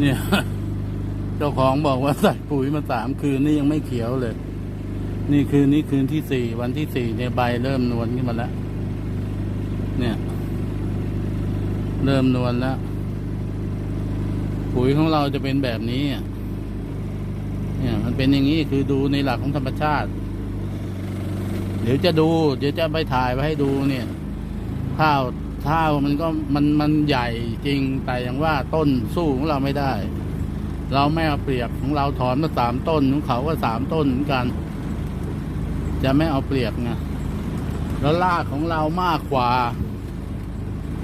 เนี่ยเจ้าของบอกว่าใส่ปุ๋ยมาสามคืนนี่ยังไม่เขียวเลย นี่คืนนี้คืนที่สี่วันที่สี่เนี่ยใบเริ่มนวลขึ้นมาแล้ว เนี่ย เริ่มนวลแล้ว ปุ๋ยของเราจะเป็นแบบนี้เนี่ย มันเป็นอย่างนี้คือดูในหลักของธรรมชาติ เดี๋ยวจะดู เดี๋ยวจะไปถ่ายไว้ให้ดูเนี่ย ข้าว ข้าวมันก็มันมันใหญ่จริงแต่อย่างว่าต้นสู้ของเราไม่ได้ เราไม่เอาเปรียบของเราถอนมาสามต้นของเขาก็สามต้นเหมือนกัน จะไม่เอาเปรียบไงแล้วรากของเรามากกว่า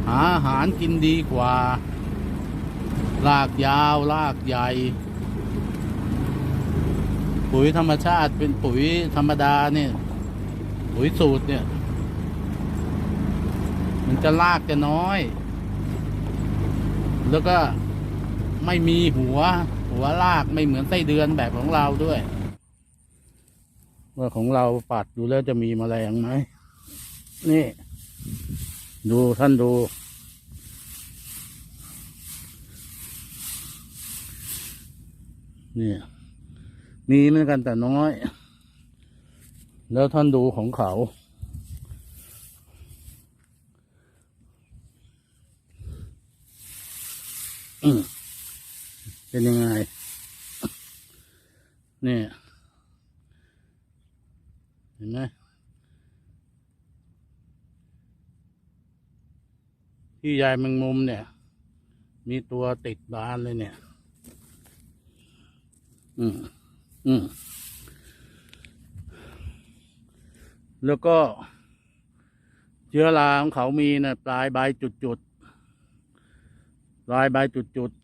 หาอาหารกินดีกว่ารากยาวรากใหญ่ ปุ๋ยธรรมชาติเป็นปุ๋ยธรรมดาเนี่ย ปุ๋ยสูตรเนี่ย มันจะลากจะน้อย แล้วก็ไม่มีหัว หัวลากไม่เหมือนไส้เดือนแบบของเราด้วย ว่าของเราปัดดูแล้วจะมีแมลงไหมนี่ ดูท่านดูนี่มีเหมือนกันแต่น้อย แล้วท่านดูของเขา อืม เป็นยังไง เนี่ย เห็นไหมที่ยายแมงมุมเนี่ย มีตัวติดบานเลยเนี่ย อืม อืม แล้วก็เชื้อราของเขามีนะปลายใบจุดๆ ลายใบจุดๆ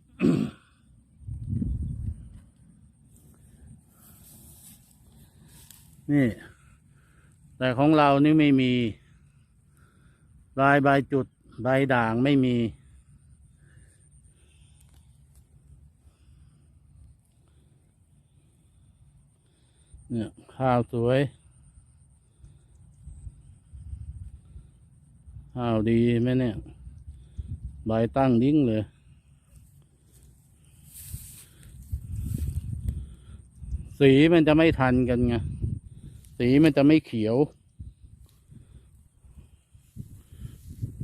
นี่ แต่ของเรานี่ไม่มี ลายใบจุดใบด่างไม่มี เนี่ยข้าวสวยข้าวดีไหมเนี่ย ใบตั้งดิ้งเลย สีมันจะไม่ทันกันไง สีมันจะไม่เขียว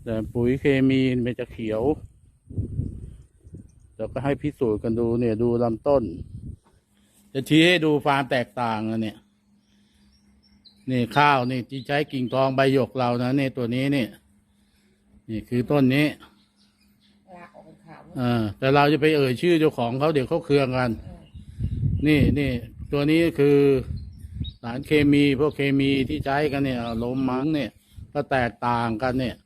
แต่ปุ๋ยเคมีมันจะเขียวเดี๋ยวก็ให้พิสูจน์กันดูเนี่ยดูลำต้น จะชี้ให้ดูความแตกต่างนะเนี่ย นี่ข้าวนี่ที่ใช้กิ่งทองใบหยกเรานะเนี่ยตัวนี้เนี่ยนี่คือต้นนี้ลากออกเป็นขาวเออแต่เราจะไปเอ่ยชื่อเจ้าของเขาเดี๋ยวเขาเคืองกัน นี่นี่ ตัวนี้คือสารเคมีพวกเคมีที่ใช้กันเนี่ยลมมังเนี่ย ก็แตกต่างกันเนี่ย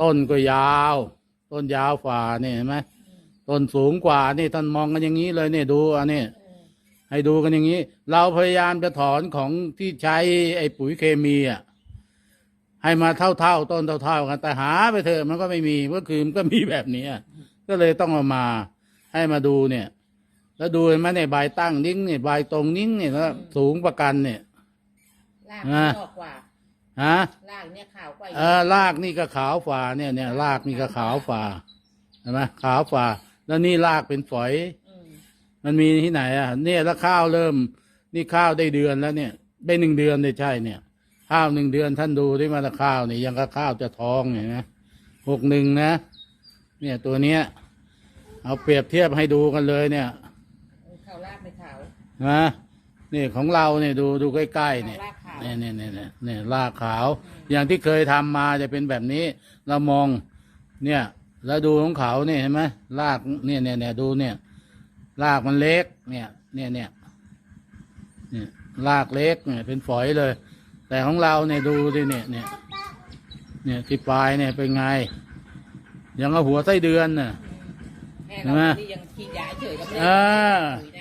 ต้นก็ยาว ต้นยาวฝ่าเนี่ยเห็นไหมต้นสูงกว่านี่ท่านมองกันอย่างนี้เลยเนี่ยดูอันนี้ให้ดูกันอย่างนี้ เราพยายามจะถอนของที่ใช้ไอ้ปุ๋ยเคมีอะให้มาเท่าเท่าๆต้นเท่าเท่าๆกันแต่หาไปเถอะมันก็ไม่มีก็คือมันก็มีแบบนี้ก็เลยต้องเอามา ให้มาดูเนี่ย แล้วดูเห็นไหมเนี่ยใบตั้งนิ้งเนี่ยใบตรงนิ้งเนี่ยแล้วสูงประกันเนี่ย ลากอ่าออกกว่าฮะลากเนี่ยขาวกว่าเออรากนี่ก็ขาวฝ่าเนี่ยเนี่ยรากนี่ก็ขาวฝ่าเห็นไหมขาวฝ่าแล้วนี่รากเป็นฝอยอืมมันมีที่ไหนอะ เนี่ยแล้วข้าวเริ่ม นี่ข้าวได้เดือนแล้วเนี่ย ได้หนึ่งเดือนเลยใช่เนี่ยข้าวหนึ่งเดือนท่านดูที่มาละข้าวนี่ยังก็ข้าวจะท้องเห็นไหมหกหนึ่งนะ เนี่ยตัวเนี้ย เอาเปรียบเทียบให้ดูกันเลยเนี่ย เขาลากไปขาว นะนี่ของเราเนี่ยดูดูใกล้ๆเนี่ยลากขาวเนี่ยเนี่ยเนี่ยเนี่ยเนี่ยรากขาว อย่างที่เคยทำมาจะเป็นแบบนี้ เรามองเนี่ย แล้วดูของเขาเนี่ยเห็นไหมรากเนี่ยเนี่ยเนี่ยดูเนี่ยรากมันเล็ก เนี่ย เนี่ยเนี่ยเนี่ยรากเล็กเนี่ยเป็นฝอยเลย แต่ของเราเนี่ยดูดิเนี่ยเนี่ยเนี่ยที่ปลายเนี่ยเป็นไง ยังเอาหัวไส้เดือนน่ะแม่เห็นไหมเรานี่ยังขีดยาเฉยก็ไม่ได้อ่าปุ๋ยนะ